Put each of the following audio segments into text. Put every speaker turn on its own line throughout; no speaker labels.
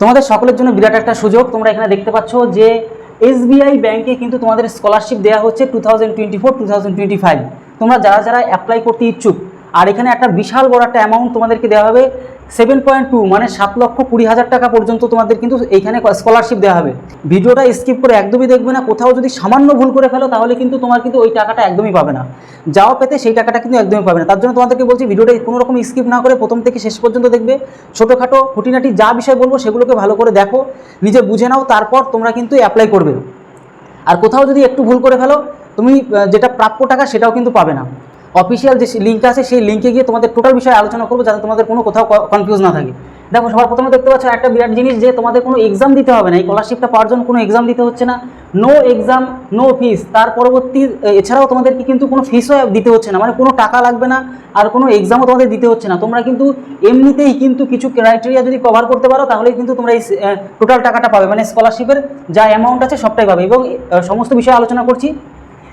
তোমাদের সকলের জন্য বিরাট একটা সুযোগ। তোমরা এখানে দেখতে পাচ্ছ যে এসবিআই ব্যাংকে কিন্তু তোমাদের স্কলারশিপ দেওয়া হচ্ছে two thousand twenty four two thousand twenty five তোমরা যারা যারা অ্যাপ্লাই করতে ইচ্ছুক আর এখানে একটা বিশাল বড় একটা অ্যামাউন্ট তোমাদেরকে দেওয়া হবে সেভেন পয়েন্ট টু মানে সাত লক্ষ কুড়ি হাজার টাকা পর্যন্ত তোমাদের কিন্তু এইখানে স্কলারশিপ দেওয়া হবে। ভিডিওটা স্কিপ করে একদমই দেখবে না, কোথাও যদি সামান্য ভুল করে ফেলো, তাহলে কিন্তু তোমার কিন্তু ওই টাকাটা একদমই পাবে না। যাও পেতে সেই টাকাটা কিন্তু একদমই পাবে না। তার জন্য তোমাদেরকে বলছি, ভিডিওটা কোনো রকম স্কিপ না করে প্রথম থেকে শেষ পর্যন্ত দেখবে। ছোটোখাটো খুঁটিনাটি যা বিষয় বলব সেগুলোকে ভালো করে দেখো, নিজে বুঝে নাও, তারপর তোমরা কিন্তু অ্যাপ্লাই করবে। আর কোথাও যদি একটু ভুল করে ফেলো, তুমি যেটা প্রাপ্য টাকা সেটাও কিন্তু পাবে না। অফিসিয়াল যে লিঙ্ক আছে, সেই লিঙ্কে গিয়ে তোমাদের টোটাল বিষয়ে আলোচনা করব, যাতে তোমাদের কোনো কোথাও কনফিউজ না থাকে। দেখো, সবার প্রথমে দেখতে পাচ্ছ একটা বিরাট জিনিস যে তোমাদের কোনো এক্সাম দিতে হবে না। এই স্কলারশিপটা পাওয়ার জন্য কোনো এক্সাম দিতে হচ্ছে না। নো এক্সাম নো ফিস তার পরবর্তী, এছাড়াও তোমাদেরকে কিন্তু কোনো ফিসও দিতে হচ্ছে না। মানে কোনো টাকা লাগবে না আর কোনো এক্সামও তোমাদের দিতে হচ্ছে না। তোমরা কিন্তু এমনিতেই কিন্তু কিছু ক্রাইটেরিয়া যদি কভার করতে পারো, তাহলেই কিন্তু তোমরা এই টোটাল টাকাটা পাবে। মানে স্কলারশিপের যা অ্যামাউন্ট আছে, সবটাই পাবে। এবং সমস্ত বিষয়ে আলোচনা করছি।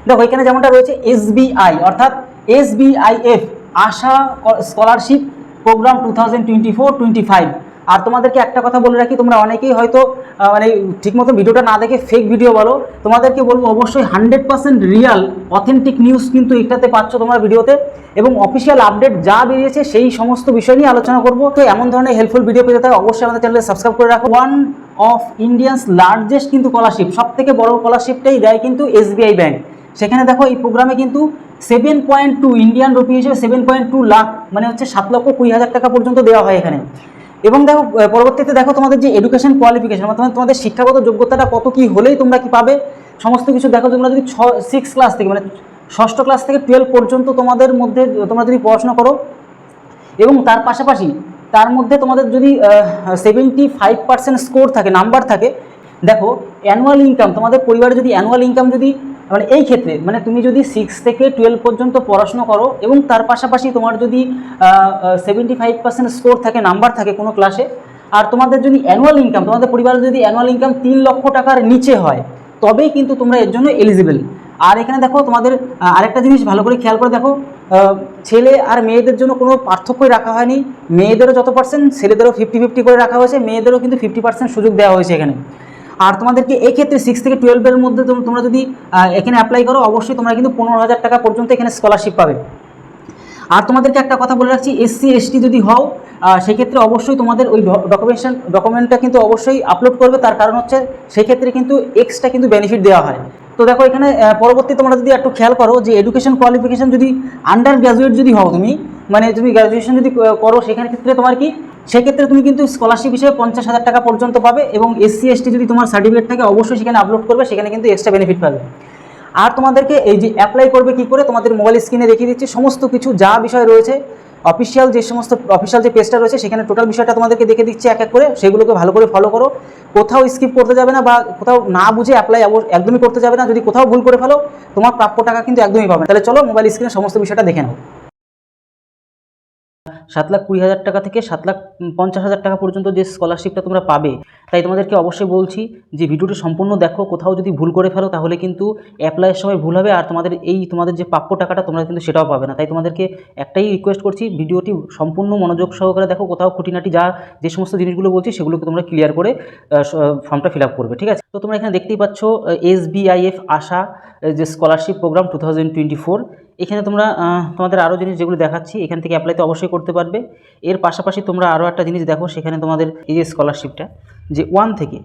দেখো, এখানে যেমনটা রয়েছে এসবিআই অর্থাৎ SBIF Asha scholarship program two thousand twenty four, twenty five. আর তোমাদেরকে একটা কথা বলে রাখি, তোমরা অনেকেই হয়তো মানে ঠিকমতো ভিডিওটা না দেখে ফেক ভিডিও বলো, তোমাদেরকে বলব অবশ্যই hundred percent real authentic news কিন্তু এটাতে পাচ্ছ তোমার ভিডিওতে। এবং অফিসিয়াল আপডেট যা বেরিয়েছে সেই সমস্ত বিষয় নিয়ে আলোচনা করব। তো এমন ধরনের হেল্পফুল ভিডিও পেতে থাকে, অবশ্যই আমাদের চ্যানেলে সাবস্ক্রাইব করে রাখো। ওয়ান অফ ইন্ডিয়ান্স লার্জেস্ট কিন্তু স্কলারশিপ সব থেকে বড় স্কলারশিপটাই দেয় কিন্তু এসবিআই ব্যাংক সেখানে দেখো এই প্রোগ্রামে কিন্তু seven point two Indian rupee হিসেবে সেভেন পয়েন্ট টু লাখ মানে হচ্ছে সাত লক্ষ কুড়ি হাজার টাকা পর্যন্ত দেওয়া হয় এখানে। এবং দেখো পরবর্তীতে দেখো তোমাদের যে এডুকেশন কোয়ালিফিকেশন অর্থাৎ তোমাদের শিক্ষাগত যোগ্যতাটা কত কি হলেই তোমরা কি পাবে, সমস্ত কিছু দেখো তোমরা যদি ছ সিক্স ক্লাস থেকে মানে ষষ্ঠ ক্লাস থেকে টুয়েলভ পর্যন্ত তোমাদের মধ্যে তোমরা যদি পড়াশোনা করো, এবং তার পাশাপাশি তার মধ্যে তোমাদের যদি সেভেন্টি ফাইভ পার্সেন্ট স্কোর থাকে নাম্বার থাকে, দেখো অ্যানুয়াল ইনকাম তোমাদের পরিবারে যদি অ্যানুয়াল ইনকাম যদি মানে এই ক্ষেত্রে মানে তুমি যদি সিক্স থেকে টুয়েলভ পর্যন্ত পড়াশোনা করো এবং তার পাশাপাশি তোমার যদি সেভেন্টি ফাইভ পার্সেন্ট স্কোর থাকে নাম্বার থাকে কোনো ক্লাসে আর তোমাদের যদি অ্যানুয়াল ইনকাম তোমাদের পরিবারের যদি অ্যানুয়াল ইনকাম তিন লক্ষ টাকার নিচে হয়, তবেই কিন্তু তোমরা এর জন্য এলিজিবল আর এখানে দেখো তোমাদের আরেকটা জিনিস ভালো করে খেয়াল করে দেখো ছেলে আর মেয়েদের জন্য কোনো পার্থক্যই রাখা হয়নি। মেয়েদেরও যত পার্সেন্ট ছেলেদেরও ফিফটি ফিফটি করে রাখা হয়েছে, মেয়েদেরও কিন্তু ফিফটি পার্সেন্ট সুযোগ দেওয়া হয়েছে এখানে। আর তোমাদেরকে এক্ষেত্রে সিক্স থেকে টুয়েলভের মধ্যে তোমরা যদি এখানে অ্যাপ্লাই করো, অবশ্যই তোমরা কিন্তু পনেরো হাজার টাকা পর্যন্ত এখানে স্কলারশিপ পাবে। আর তোমাদেরকে একটা কথা বলে রাখছি এসসি এসটি যদি হও সেক্ষেত্রে অবশ্যই তোমাদের ওই ডকুমেন্টেশন ডকুমেন্টটা কিন্তু অবশ্যই আপলোড করবে। তার কারণ হচ্ছে, সেক্ষেত্রে কিন্তু এক্সট্রা কিন্তু বেনিফিট দেওয়া হয়। তো দেখো এখানে পরবর্তী তোমরা যদি একটু খেয়াল করো যে এডুকেশন কোয়ালিফিকেশন যদি আন্ডার গ্র্যাজুয়েট যদি হও তুমি মানে তুমি গ্র্যাজুয়েশন যদি করো, সেখানে ক্ষেত্রে তোমার কি সেক্ষেত্রে তুমি কিন্তু স্কলারশিপ হিসেবে পঞ্চাশ হাজার টাকা পর্যন্ত পাবে এবং এসসি এসটি যদি তোমার সার্টিফিকেট থাকে, অবশ্যই সেখানে আপলোড করবে, সেখানে কিন্তু এক্সট্রা বেনিফিট পাবে। আর তোমাদেরকে এই যে অ্যাপ্লাই করবে কি করে, তোমাদের মোবাইল স্ক্রিনে দেখিয়ে দিচ্ছি, সমস্ত কিছু যা বিষয় রয়েছে অফিসিয়াল যে সমস্ত অফিসিয়াল যে পেজটা রয়েছে, সেখানে টোটাল বিষয়টা তোমাদেরকে দেখে দিচ্ছি এক এক করে, সেগুলোকে ভালো করে ফলো করো। কোথাও স্কিপ করতে যাবে না বা কোথাও না বুঝে অ্যাপ্লাই একদমই করতে যাবে না। যদি কোথাও ভুল করে ফেলো, তোমার প্রাপ্য টাকা কিন্তু একদমই পাবে তাহলে চলো মোবাইল স্ক্রিনে সমস্ত বিষয়টা দেখে নাও। সাত লাখ কুড়ি হাজার টাকা থেকে সাত লাখ পঞ্চাশ হাজার টাকা পর্যন্ত যে স্কলারশিপটা তোমরা পাবে, তাই তোমাদেরকে অবশ্যই বলছি যে ভিডিওটি সম্পূর্ণ দেখো, কোথাও যদি ভুল করে ফেলো তাহলে কিন্তু অ্যাপ্লাইয়ের সময় ভুল হবে আর তোমাদের এই তোমাদের যে প্রাপ্য টাকাটা তোমরা কিন্তু সেটাও পাবে না। তাই তোমাদেরকে একটাই রিকোয়েস্ট করছি, ভিডিওটি সম্পূর্ণ মনোযোগ সহকারে দেখো, কোথাও খুঁটিনাটি যা যে সমস্ত জিনিসগুলো বলছি সেগুলোকে তোমরা ক্লিয়ার করে ফর্মটা ফিল করবে, ঠিক আছে? তো তোমরা এখানে দেখতেই পাচ্ছ এস বিআইএফ আশা যে scholarship program two thousand twenty four এখানে তোমরা তোমাদের আরও জিনিস যেগুলো দেখাচ্ছি, এখান থেকে অ্যাপ্লাই তো অবশ্যই করতে পারবে। এর পাশাপাশি তোমরা আরও একটা জিনিস দেখো, সেখানে তোমাদের এই যে স্কলারশিপটা যে ওয়ান থেকে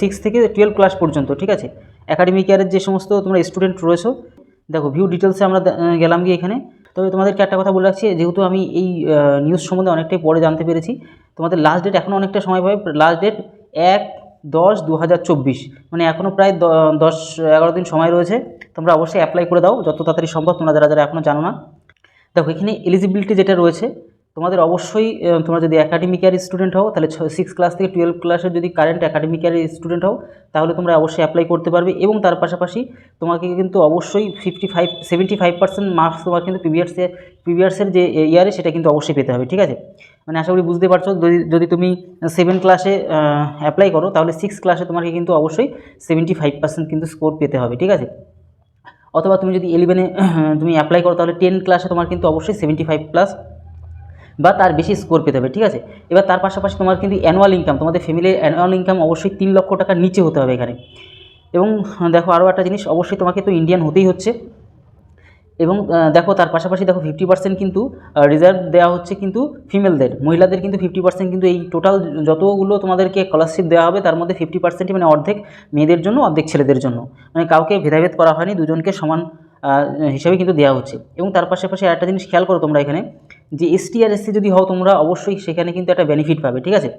সিক্স থেকে টুয়েলভ ক্লাস পর্যন্ত, ঠিক আছে? একাডেমিক ইয়ারের যে সমস্ত তোমরা স্টুডেন্ট রয়েছো, দেখো ভিউ ডিটেলসে আমরা গেলাম গিয়ে এখানে। তবে তোমাদেরকে একটা কথা বলে রাখছি, যেহেতু আমি এই নিউজ সম্বন্ধে অনেকটাই পরে জানতে পেরেছি, তোমাদের লাস্ট ডেট এখনও অনেকটা সময় পাবে লাস্ট ডেট এক দশ দু মানে এখনও প্রায় দশ, এগারো দিন সময় রয়েছে। তোমরা অবশ্যই অ্যাপ্লাই করে দাও, যত তাড়াতাড়ি সম্ভব, তোমরা যারা যারা এখনও জানো না। দেখো, এখানে এলিজিবিলিটি যেটা রয়েছে তোমাদের অবশ্যই তোমরা যদি একাডেমিক ইয়ার স্টুডেন্ট হও, তাহলে সিক্স ক্লাস থেকে টুয়েলভ ক্লাসের যদি কারেন্ট একাডেমিক ইয়ার স্টুডেন্ট হও, তাহলে তোমরা অবশ্যই অ্যাপ্লাই করতে পারবে এবং তার পাশাপাশি তোমাকে কিন্তু অবশ্যই fifty five seventy five percent marks তোমার কিন্তু প্রিভিয়ার্সে প্রিভিয়ার্সের যে ইয়ারে সেটা কিন্তু অবশ্যই পেতে হবে, ঠিক আছে? মানে আশা করি বুঝতে পারছ, যদি যদি তুমি সেভেন ক্লাসে অ্যাপ্লাই করো, তাহলে সিক্স ক্লাসে তোমাকে কিন্তু অবশ্যই সেভেন্টি ফাইভ পার্সেন্ট কিন্তু স্কোর পেতে হবে, ঠিক আছে? অথবা তুমি যদি ইলেভেনে তুমি অ্যাপ্লাই করো, তাহলে টেন ক্লাসে তোমার কিন্তু অবশ্যই সেভেন্টি ফাইভ প্লাস বা তার বেশি স্কোর পেতে হবে, ঠিক আছে? এবার তার পাশাপাশি তোমার কিন্তু অ্যানুয়াল ইনকাম তোমাদের ফ্যামিলির অ্যানুয়াল ইনকাম অবশ্যই তিন লক্ষ টাকার নিচে হতে হবে এখানে। এবং দেখো আরও একটা জিনিস, অবশ্যই তোমাকে তো ইন্ডিয়ান হতেই হচ্ছে। এবং দেখো তার পাশাপাশি দেখো ফিফটি পার্সেন্ট কিন্তু রিজার্ভ দেওয়া হচ্ছে কিন্তু ফিমেলদের মহিলাদের কিন্তু ফিফটি পার্সেন্ট কিন্তু এই টোটাল যতগুলো তোমাদেরকে স্কলারশিপ দেওয়া হবে, তার মধ্যে ফিফটি পার্সেন্টই মানে অর্ধেক মেয়েদের জন্য, অর্ধেক ছেলেদের জন্য। মানে কাউকে ভেদাভেদ করা হয়নি, দুজনকে সমান হিসাবে কিন্তু দেওয়া হচ্ছে। এবং তার পাশাপাশি আরেকটা জিনিস খেয়াল করো তোমরা এখানে যে এসটি আর এসসি যদি হও, তোমরা অবশ্যই সেখানে কিন্তু একটা বেনিফিট পাবে, ঠিক আছে?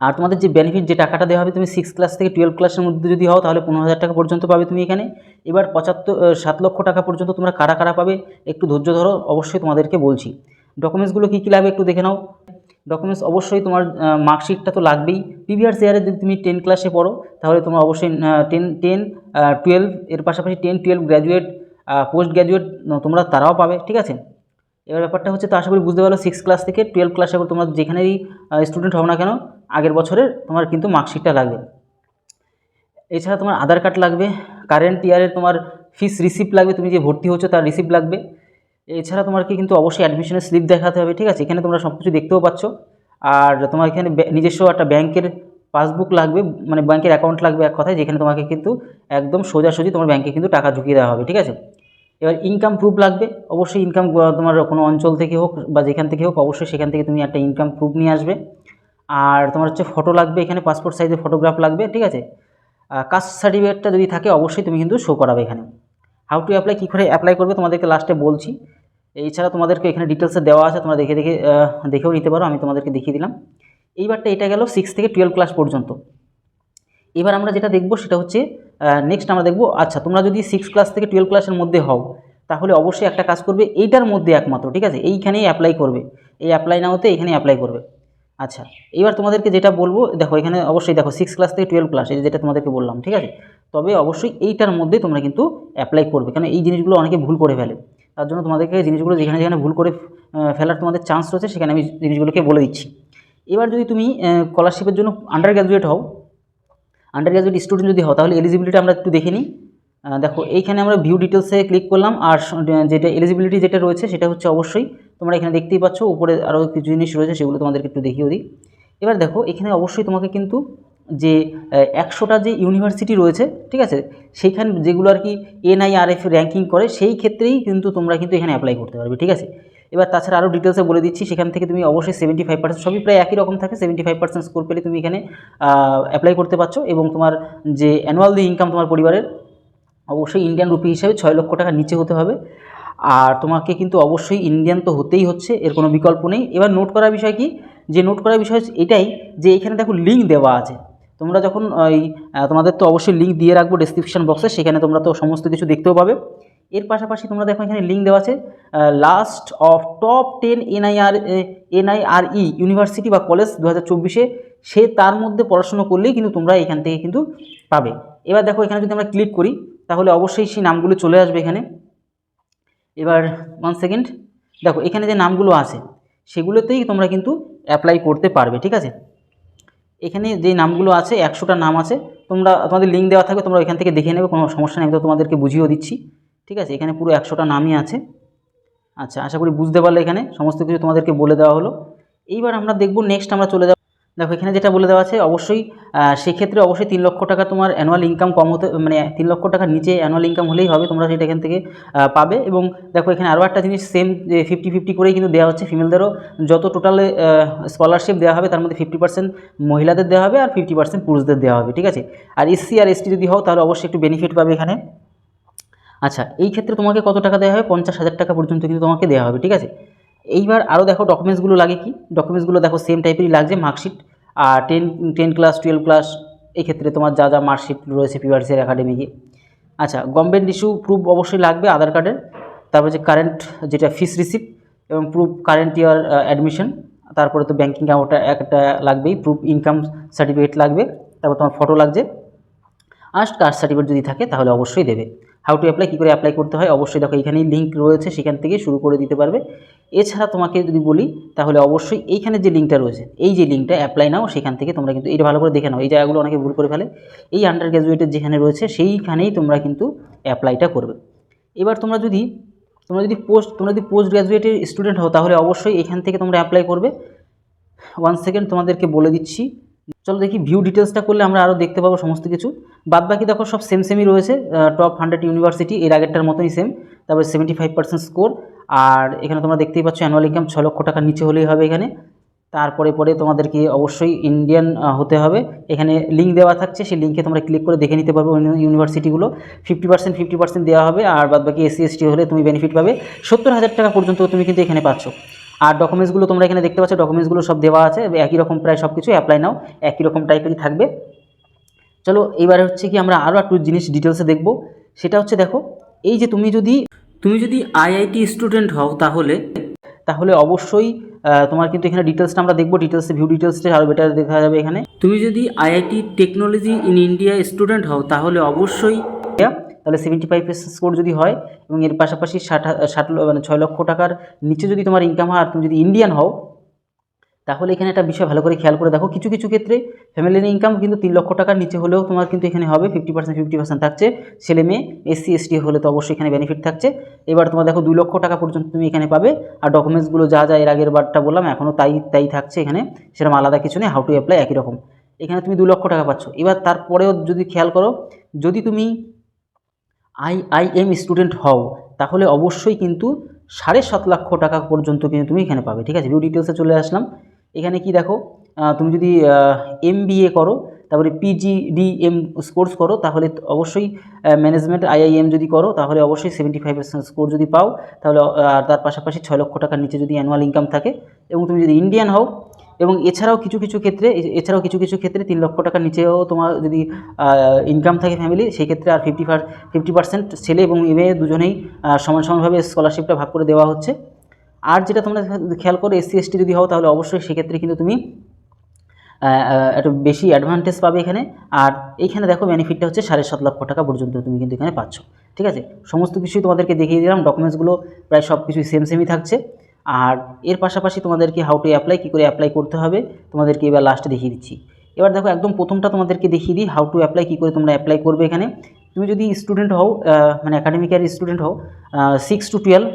আর তোমাদের যে বেনিফিট যে টাকাটা দেওয়া হবে, তুমি সিক্স ক্লাস থেকে টুয়েলভ ক্লাসের মধ্যে যদি হও, তাহলে পনেরো হাজার টাকা পর্যন্ত পাবে তুমি এখানে। এবার পঁচাত্তর সাত লক্ষ টাকা পর্যন্ত তোমরা কারা কারা পাবে, একটু ধৈর্য ধরো, অবশ্যই তোমাদেরকে বলছি। ডকুমেন্টসগুলো কী কী লাগবে একটু দেখে নাও। ডকুমেন্টস অবশ্যই তোমার মার্কশিটটা তো লাগবেই। প্রিভিয়াস ইয়ারে যদি তুমি টেন ক্লাসে পড়ো, তাহলে তোমার অবশ্যই টেন টেন টুয়েলভ এর পাশাপাশি ten twelve graduate post graduate তোমরা তারাও পাবে, ঠিক আছে? এবার ব্যাপারটা হচ্ছে তো আশা করি বুঝতে পারল সিক্স ক্লাস থেকে টুয়েলভ ক্লাস ক্লাসে তোমরা যেখানেই স্টুডেন্ট হও না কেন, আগের বছরের তোমার কিন্তু মার্কশিটটা লাগবে। এছাড়া তোমার আধার কার্ড লাগবে কারেন্ট ইয়ারের তোমার ফিস রিসিপ্ট লাগবে, তুমি যে ভর্তি হচ্ছ তার রিসিপ্ট লাগবে। এছাড়া তোমাকে কিন্তু অবশ্যই অ্যাডমিশনের স্লিপ দেখাতে হবে, ঠিক আছে? এখানে তোমরা সব কিছু দেখতেও পাচ্ছ। আর তোমার এখানে নিজস্ব একটা ব্যাংকের পাসবুক লাগবে মানে ব্যাংকের অ্যাকাউন্ট লাগবে এক কথায়, যেখানে তোমাকে কিন্তু একদম সোজাসুজি তোমার ব্যাংকে কিন্তু টাকা ঢুকিয়ে দেওয়া হবে, ঠিক আছে? এবার ইনকাম প্রুফ লাগবে। অবশ্যই ইনকাম তোমার কোনো অঞ্চল থেকে হোক বা যেখান থেকে হোক, অবশ্যই সেখান থেকে তুমি একটা ইনকাম প্রুফ নিয়ে আসবে। আর তোমার হচ্ছে ফটো লাগবে, এখানে পাসপোর্ট সাইজের ফটোগ্রাফ লাগবে, ঠিক আছে? কাস্ট সার্টিফিকেটটা যদি থাকে, অবশ্যই তুমি কিন্তু শো করাবে এখানে। হাউ টু অ্যাপ্লাই কী করে অ্যাপ্লাই করবে, তোমাদেরকে লাস্টে বলছি। এছাড়া তোমাদেরকে এখানে ডিটেলসে দেওয়া আছে, তোমরা দেখে দেখে দেখেও নিতে পারো, আমি তোমাদেরকে দেখিয়ে দিলাম। এইবারটা এটা গেল সিক্স থেকে টুয়েলভ ক্লাস পর্যন্ত। এবার আমরা যেটা দেখব, সেটা হচ্ছে নেক্সট আমরা দেখব আচ্ছা তোমরা যদি সিক্স ক্লাস থেকে টুয়েলভ ক্লাসের মধ্যে হও, তাহলে অবশ্যই একটা কাজ করবে, এইটার মধ্যে একমাত্র, ঠিক আছে? এইখানেই অ্যাপ্লাই করবে। এই অ্যাপ্লাই না হতে এখানেই অ্যাপ্লাই করবে। আচ্ছা এবার তোমাদেরকে যেটা বলব, দেখো, এখানে অবশ্যই দেখো সিক্স ক্লাস থেকে টুয়েলভ ক্লাস যেটা তোমাদেরকে বললাম, ঠিক আছে? তবে অবশ্যই এইটার মধ্যে তোমরা কিন্তু অ্যাপ্লাই করবে কারণ এই জিনিসগুলো অনেকে ভুল করে ফেলে। তার জন্য তোমাদেরকে জিনিসগুলো যেখানে যেখানে ভুল করে ফেলার তোমাদের চান্স রয়েছে, সেখানে আমি জিনিসগুলোকে বলে দিচ্ছি। এবার যদি তুমি স্কলারশিপের জন্য আন্ডার গ্র্যাজুয়েট হও আন্ডার গ্র্যাজুয়েট স্টুডেন্ট যদি হও, তাহলে এলিজিবিলিটি আমরা একটু দেখে নিই। দেখো, এইখানে আমরা ভিউ ডিটেলসে ক্লিক করলাম, আর যেটা এলিজিবিলিটি যেটা রয়েছে সেটা হচ্ছে অবশ্যই, তোমরা এখানে দেখতেই পাচ্ছ, উপরে আরও কিছু জিনিস রয়েছে, সেগুলো তোমাদেরকে একটু দেখিয়ে দিই। এবার দেখো, এখানে অবশ্যই তোমাকে কিন্তু যে একশোটা যে ইউনিভার্সিটি রয়েছে, ঠিক আছে, সেইখানে যেগুলো আর কি এনআইআরএফ র্যাঙ্কিং করে, সেই ক্ষেত্রেই কিন্তু তোমরা কিন্তু এখানে অ্যাপ্লাই করতে পারবে, ঠিক আছে। এবার তাছাড়া আরও ডিটেলসে বলে দিচ্ছি, সেখান থেকে তুমি অবশ্যই সেভেন্টি ফাইভ পার্সেন্ট সবই প্রায় একই রকম থাকে সেভেন্টি ফাইভ পার্সেন্ট স্কোর পেলে তুমি এখানে অ্যাপ্লাই করতে পারছ এবং তোমার যে অ্যানুয়াল দি ইনকাম তোমার পরিবারের, অবশ্যই ইন্ডিয়ান রুপি হিসাবে ছয় লক্ষ টাকার নিচে হতে হবে। আর তোমাকে কিন্তু অবশ্যই ইন্ডিয়ান তো হতেই হচ্ছে, এর কোনো বিকল্প নেই। এবার নোট করার বিষয় কি? যে নোট করার বিষয় এটাই যে এখানে দেখো লিঙ্ক দেওয়া আছে। তোমরা যখন ওই তোমাদের তো অবশ্যই লিঙ্ক দিয়ে রাখব ডিসক্রিপশন বক্সে সেখানে তোমরা তো সমস্ত কিছু দেখতেও পাবে। এর পাশাপাশি তোমরা দেখো এখানে লিঙ্ক দেওয়া আছে last of top ten NIR NIRF university বা কলেজ দু হাজার চব্বিশে, সে তার মধ্যে পড়াশুনো করলেই কিন্তু তোমরা এখান থেকে কিন্তু পাবে। এবার দেখো এখানে যদি আমরা ক্লিক করি, তাহলে অবশ্যই সেই নামগুলো চলে আসবে এখানে। এবার ওয়ান সেকেন্ড দেখো এখানে যে নামগুলো আছে, সেগুলোতেই তোমরা কিন্তু অ্যাপ্লাই করতে পারবে, ঠিক আছে? এখানে যে নামগুলো আছে, একশোটা নাম আছে, তোমরা তোমাদের লিঙ্ক দেওয়া থাকবে, তোমরা এখান থেকে দেখে নেবে, কোনো সমস্যা নেই তো তোমাদেরকে বুঝিয়েও দিচ্ছি। ঠিক আছে? এখানে পুরো একশোটা নামই আছে। আচ্ছা আশা করি বুঝতে পারলে এখানে। সমস্ত কিছু তোমাদেরকে বলে দেওয়া হলো। এইবার আমরা দেখব নেক্সট আমরা চলে যাব। দেখো, এখানে যেটা বলে দেওয়া আছে, অবশ্যই সেক্ষেত্রে অবশ্যই তিন লক্ষ টাকা তোমার অ্যানুয়াল ইনকাম কম হতে মানে তিন লক্ষ টাকার নিচে অ্যানুয়াল ইনকাম হলেই হবে, তোমরা সেটা এখান থেকে পাবে। এবং দেখো, এখানে আরও একটা জিনিস সেম যে ফিফটি ফিফটি করেই কিন্তু দেওয়া হচ্ছে। ফিমেলদেরও যত টোটালে স্কলারশিপ দেওয়া হবে, তার মধ্যে ফিফটি পার্সেন্ট মহিলাদের দেওয়া হবে আর ফিফটি পার্সেন্ট পুরুষদের দেওয়া হবে, ঠিক আছে? আর এসসি আর এসটি যদি হও, তাহলে অবশ্যই একটু বেনিফিট পাবে এখানে। আচ্ছা এই ক্ষেত্রে তোমাকে কত টাকা দেওয়া হবে? পঞ্চাশ হাজার টাকা পর্যন্ত কিন্তু তোমাকে দেওয়া হবে, ঠিক আছে? এইবার আরও দেখো ডকুমেন্টসগুলো লাগে কি? ডকুমেন্টসগুলো দেখো সেম টাইপেরই লাগছে মার্কশিট আর ten ten class twelve class এই ক্ষেত্রে তোমার যা যা মার্কশিট রয়েছে পিভার্সের একাডেমিকে আচ্ছা গভর্নমেন্ট ইস্যু প্রুফ অবশ্যই লাগবে, আধার কার্ডের তারপর যে কারেন্ট যেটা ফিস রিসিপ্ট এবং প্রুফ কারেন্ট ইয়ার অ্যাডমিশন তারপরে তো ব্যাঙ্কিং ওটা একটা লাগবেই প্রুফ ইনকাম সার্টিফিকেট লাগবে, তারপর তোমার ফটো লাগছে। আর কাস্ট সার্টিফিকেট যদি থাকে, তাহলে অবশ্যই দেবে। হাউ টু অ্যাপ্লাই কী করে অ্যাপ্লাই করতে হয়, অবশ্যই দেখো এখানেই লিঙ্ক রয়েছে, সেখান থেকে শুরু করে দিতে পারবে। এছাড়া তোমাকে যদি বলি, তাহলে অবশ্যই এইখানে যে লিঙ্কটা রয়েছে, এই যে লিঙ্কটা অ্যাপ্লাই নাও, সেখান থেকে তোমরা কিন্তু এটা ভালো করে দেখে নাও। এই জায়গাগুলো অনেকে ভুল করে ফেলে। এই আন্ডার গ্র্যাজুয়েটের যেখানে রয়েছে, সেইখানেই তোমরা কিন্তু অ্যাপ্লাইটা করবে। এবার তোমরা যদি তোমরা যদি পোস্ট তোমরা যদি পোস্ট গ্র্যাজুয়েটের স্টুডেন্ট হও, তাহলে অবশ্যই এখান থেকে তোমরা অ্যাপ্লাই করবে। ওয়ান সেকেন্ড তোমাদেরকে বলে দিচ্ছি। চলো দেখি ভিউ ডিটেলসটা করলে আমরা আরও দেখতে পাবো সমস্ত কিছু। বাদ বাকি দেখো সব সেম সেমই রয়েছে টপ হান্ড্রেড ইউনিভার্সিটি এর আগেরটার মতনই সেম তারপরে সেভেন্টি ফাইভ পার্সেন্ট স্কোর আর এখানে তোমরা দেখতেই পাচ্ছ অ্যানুয়াল ইনকাম ছ লক্ষ টাকার নিচে হলেই হবে এখানে। তারপরে পরে তোমাদেরকে অবশ্যই ইন্ডিয়ান হতে হবে। এখানে লিঙ্ক দেওয়া থাকছে, সেই লিঙ্কে তোমরা ক্লিক করে দেখে নিতে পারবে ইউনিভার্সিটিগুলো ফিফটি পার্সেন্ট ফিফটি পার্সেন্ট দেওয়া হবে, আর বাদ বাকি এসসি এসটি হলে তুমি বেনিফিট পাবে। সত্তর হাজার টাকা পর্যন্ত তুমি কিন্তু এখানে পাচ্ছ। আর ডকুমেন্টসগুলো তোমরা এখানে দেখতে পাচ্ছ ডকুমেন্টসগুলো সব দেওয়া আছে, একই রকম প্রায় সব কিছু অ্যাপ্লাই নাও, একই রকম টাইপেরই থাকবে। চলো, এবারে হচ্ছে কি আমরা আরও একটু জিনিস ডিটেলসে দেখব। সেটা হচ্ছে দেখো, এই যে তুমি যদি তুমি যদি আইআইটি স্টুডেন্ট হও তাহলে তাহলে অবশ্যই তোমার কিন্তু এখানে ডিটেলসটা আমরা দেখব ডিটেলসে ভিউ ডিটেলসটা আরও বেটার দেখা যাবে এখানে। তুমি যদি IIT technology in India student হও তাহলে অবশ্যই তাহলে সেভেন্টি ফাইভ পার্সেন্ট স্কোর যদি হয় এবং এর পাশাপাশি ষাট ষাট মানে ছয় লক্ষ টাকার নিচে যদি তোমার ইনকাম হয় আর তুমি যদি ইন্ডিয়ান হও, তাহলে এখানে একটা বিষয় ভালো করে খেয়াল করে দেখো। কিছু কিছু ক্ষেত্রে ফ্যামিলির ইনকাম কিন্তু তিন লক্ষ টাকার নিচে হলেও তোমার কিন্তু এখানে হবে ফিফটি পার্সেন্ট ফিফটি পার্সেন্ট থাকছে। ছেলে মেয়ে এসসি এসটি হলে তো অবশ্যই এখানে বেনিফিট থাকছে। এবার তোমার দেখো দুই লক্ষ টাকা পর্যন্ত তুমি এখানে পাবে। আর ডকুমেন্টসগুলো যা যা এর আগের বারটা বললাম এখনও তাই তাই থাকছে এখানে। সেরকম আলাদা কিছু নেই হাউ টু অ্যাপ্লাই একই রকম। এখানে তুমি দু লক্ষ টাকা পাচ্ছ। এবার তারপরেও যদি খেয়াল করো, যদি তুমি আই আই, এম স্টুডেন্ট হও, তাহলে অবশ্যই কিন্তু সাড়ে সাত লক্ষ টাকা পর্যন্ত কিন্তু তুমি এখানে পাবে, ঠিক আছে? ভিউ ডিটেলসে চলে আসলাম। এখানে কি দেখো তুমি যদি এম করো, তারপরে পিজিডিএম কোর্স করো, তাহলে অবশ্যই ম্যানেজমেন্ট আইআইএম যদি করো, তাহলে অবশ্যই সেভেন্টি ফাইভ পার্সেন্ট স্কোর যদি পাও, তাহলে আর তার পাশাপাশি ছয় লক্ষ টাকার নিচে যদি অ্যানুয়াল ইনকাম থাকে, এবং তুমি যদি ইন্ডিয়ান হও এবং এছাড়াও কিছু কিছু ক্ষেত্রে, এছাড়াও কিছু কিছু ক্ষেত্রে তিন লক্ষ টাকার নিচেও তোমার যদি ইনকাম থাকে ফ্যামিলি সেই ক্ষেত্রে আর ফিফটি ফিফটি পার্সেন্ট ছেলে এবং মেয়ে দুজনেই সমান সমানভাবে স্কলারশিপটা ভাগ করে দেওয়া হচ্ছে। আর যেটা তোমরা খেয়াল করো এসসি এসটি যদি হও তাহলে অবশ্যই সেক্ষেত্রে কিন্তু তুমি একটু বেশি অ্যাডভান্টেজ পাবে এখানে। আর এইখানে দেখো বেনিফিটটা হচ্ছে সাড়ে সাত লক্ষ টাকা পর্যন্ত তুমি কিন্তু এখানে পাচ্ছ। ঠিক আছে? সমস্ত কিছুই তোমাদেরকে দেখিয়ে দিলাম ডকুমেন্টসগুলো প্রায় সব কিছুই সেম সেমই থাকছে। আর এর পাশাপাশি তোমাদেরকে হাউ টু অ্যাপ্লাই কী করে অ্যাপ্লাই করতে হবে, তোমাদেরকে এবার লাস্টে দেখিয়ে দিচ্ছি। এবার দেখো, একদম প্রথমটা তোমাদেরকে দেখিয়ে দিই হাউ টু অ্যাপ্লাই কী করে তোমরা অ্যাপ্লাই করবে এখানে। তুমি যদি স্টুডেন্ট হও মানে একাডেমিক ইয়ার স্টুডেন্ট হও সিক্স টু টুয়েলভ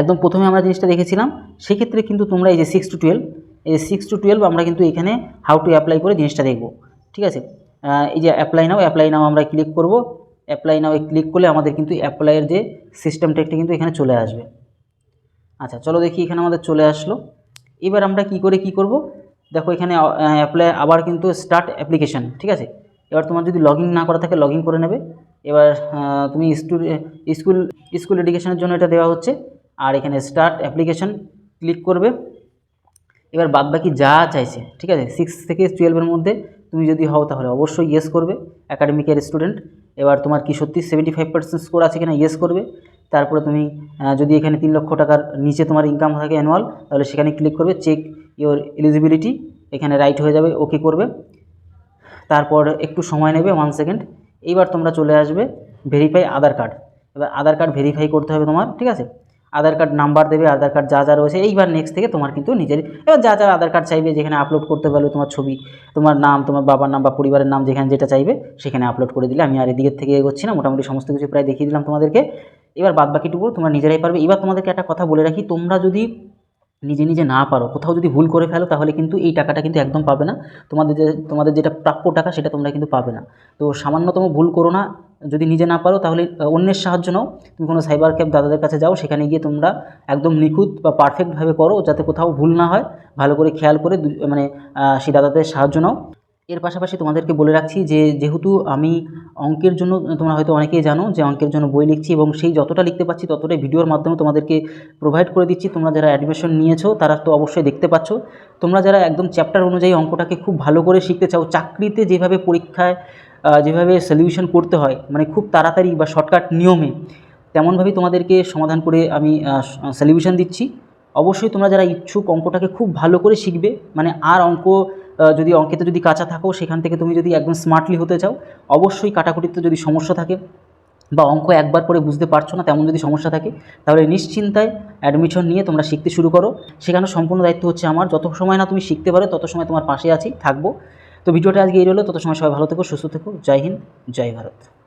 একদম প্রথমে আমরা জিনিসটা দেখেছিলাম, সেক্ষেত্রে কিন্তু তোমরা এই যে সিক্স টু টুয়েলভ এই যে সিক্স টু টুয়েলভ আমরা কিন্তু এখানে হাউ টু অ্যাপ্লাই করে জিনিসটা দেখব, ঠিক আছে? এই যে অ্যাপ্লাই নাও অ্যাপ্লাই নাও আমরা ক্লিক করব অ্যাপ্লাই নাও ক্লিক করলে আমাদের কিন্তু অ্যাপ্লাইয়ের যে সিস্টেমটা একটা কিন্তু এখানে চলে আসবে। আচ্ছা চলো দেখি এখানে আমাদের চলে আসলো। এবার আমরা কি করে কি করব? দেখো এখানে অ্যাপ্লাই আবার কিন্তু স্টার্ট অ্যাপ্লিকেশান ঠিক আছে? এবার তোমার যদি লগ না করা থাকে লগ করে নেবে। এবার তুমি স্কুল স্কুল এডুকেশনের জন্য এটা দেওয়া হচ্ছে। আর এখানে স্টার্ট অ্যাপ্লিকেশন ক্লিক করবে। এবার বাদ বাকি যা চাইছে, ঠিক আছে? সিক্স থেকে টুয়েলভের মধ্যে তুমি যদি হও, তাহলে অবশ্যই ইয়েস করবে। একাডেমিকের স্টুডেন্ট এবার তোমার কি সত্যি সেভেন্টি ফাইভ পার্সেন্ট স্কোর আছে কিনা ইয়েস করবে। তারপরে তুমি যদি এখানে তিন লক্ষ টাকার নিচে তোমার ইনকাম থাকে অ্যানুয়াল তাহলে সেখানে ক্লিক করবে চেক ইওর এলিজিবিলিটি এখানে রাইট হয়ে যাবে ওকে করবে। তারপর একটু সময় নেবে ওয়ান সেকেন্ড এইবার তোমরা চলে আসবে ভেরিফাই আধার কার্ড এবার আধার কার্ড ভেরিফাই করতে হবে তোমার, ঠিক আছে? আধার কার্ড নাম্বার দেবে, আধার কার্ড যা যা রয়েছে, এইবার নেক্সট থেকে তোমার কিন্তু নিজের, এবার যা যা আধার কার্ড চাইবে, যেখানে আপলোড করতে পারবে তোমার ছবি, তোমার নাম, তোমার বাবার নাম বা পরিবারের নাম যেখানে যেটা চাইবে, সেখানে আপলোড করে দিলে আমি আর এদিকের থেকে এগোচ্ছি না, মোটামুটি সমস্ত কিছু প্রায় দেখিয়ে দিলাম তোমাদেরকে। এবার বাদ বাকিটুকু তোমরা নিজেরাই পারবে। এবার তোমাদেরকে একটা কথা বলে রাখি, তোমরা যদি নিজে নিজে না পারো, কোথাও যদি ভুল করে ফেলো, তাহলে কিন্তু এই টাকাটা কিন্তু একদম পাবে না। তোমাদের যে, তোমাদের যেটা প্রাপ্য টাকা, সেটা তোমরা কিন্তু পাবে না। তো সামান্যতম ভুল করো না। যদি নিজে না পারো, তাহলে অন্যের সাহায্য নাও। তুমি কোনো সাইবার ক্যাব দাদাদের কাছে যাও, সেখানে গিয়ে তোমরা একদম নিখুঁত বা পারফেক্টভাবে করো, যাতে কোথাও ভুল না হয়। ভালো করে খেয়াল করে মানে সেই দাদাদের সাহায্য নাও। এর পাশাপাশি তোমাদেরকে বলে রাখছি যে, যেহেতু আমি অঙ্কের জন্য, তোমরা হয়তো অনেকেই জানো যে, অঙ্কের জন্য বই লিখছি এবং সেই যতটা লিখতে পারছি ততটাই ভিডিওর মাধ্যমে তোমাদেরকে প্রোভাইড করে দিচ্ছি। তোমরা যারা অ্যাডমিশন নিয়েছো, তারা তো অবশ্যই দেখতে পাচ্ছ। তোমরা যারা একদম চ্যাপ্টার অনুযায়ী অঙ্কটাকে খুব ভালো করে শিখতে চাও, চাকরিতে যেভাবে পরীক্ষায় যেভাবে সলিউশন করতে হয় মানে খুব তাড়াতাড়ি বা শর্টকাট নিয়মে, তেমনভাবেই তোমাদেরকে সমাধান করে আমি সলিউশন দিচ্ছি। অবশ্যই তোমরা যারা ইচ্ছুক অঙ্কটাকে খুব ভালো করে শিখবে মানে আর অঙ্ক যদি অঙ্কেতে যদি কাঁচা থাকো, সেখান থেকে তুমি যদি একদম স্মার্টলি হতে চাও, অবশ্যই কাটাকুটিতে যদি সমস্যা থাকে বা অঙ্ক একবার করে বুঝতে পারছ না, তেমন যদি সমস্যা থাকে, তাহলে নিশ্চিন্তায় অ্যাডমিশন নিয়ে তোমরা শিখতে শুরু করো। সেখানে সম্পূর্ণ দায়িত্ব হচ্ছে আমার। যত সময় না তুমি শিখতে পারো, তত সময় তোমার পাশে আছি, থাকব। তো ভিডিওটা আজকে এই রইল। তত সময় সবাই ভালো থেকো, সুস্থ থেকো। জয় হিন্দ, জয় ভারত।